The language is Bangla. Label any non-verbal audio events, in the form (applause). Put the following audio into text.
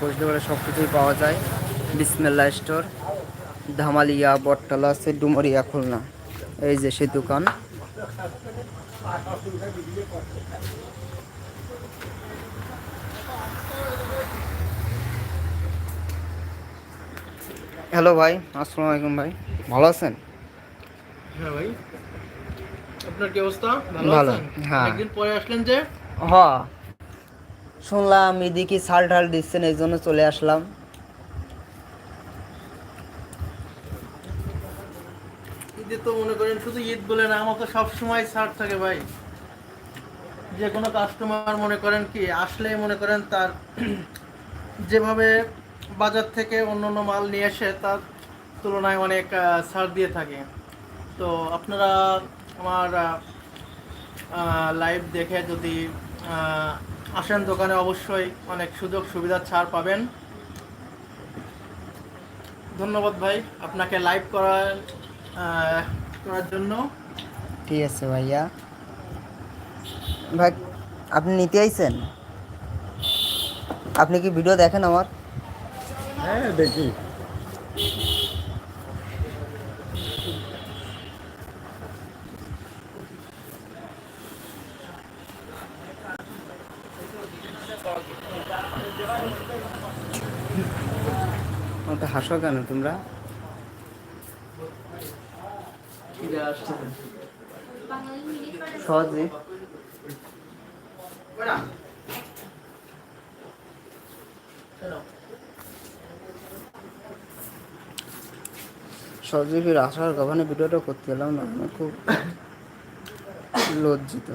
বসতে পারে সব কিছুই পাওয়া যায়। বিসমেল্লা স্টোর। ধামালিয়া বটতলা আছে ডুমরিয়া খুলনা। এই যে সেই দোকান। হ্যালো ভাই আসসালামু আলাইকুম ভাই। ভালো আছেন? হ্যাঁ ভাই। আপনার কি অবস্থা? ভালো, আছেন? হ্যাঁ। অনেকদিন পরে আসলেন যে? হ শুনলাম এদিকে সাল ঢাল দিচ্ছেন, এই জন্য চলে আসলাম। ঈদে তো মনে করেন শুধু ঈদ বলে না, আমার তো সবসময় ছাড় থাকে ভাই। যে কোনো কাস্টমার মনে করেন কি আসলে মনে করেন তার (clears throat) যেভাবে বাজার থেকে অন্য অন্য মাল নিয়ে এসে তার তুলনায় অনেক ছাড় দিয়ে থাকে। তো আপনারা আমার লাইভ দেখে যদি আসেন দোকানে অবশ্যই অনেক সুযোগ সুবিধা ছাড় পাবেন। ধন্যবাদ ভাই আপনাকে লাইভ করার করার জন্য। ঠিক আছে ভাইয়া। ভাই আপনি নিতে আইছেন? আপনি কি ভিডিও দেখেন আমার? হ্যাঁ দেখি। তো হাসো কেন তোমরা? সহজে। সহজে ফির আসার গভনে ভিডিওটা করতে গেলাম না আমি খুব লজ্জিত।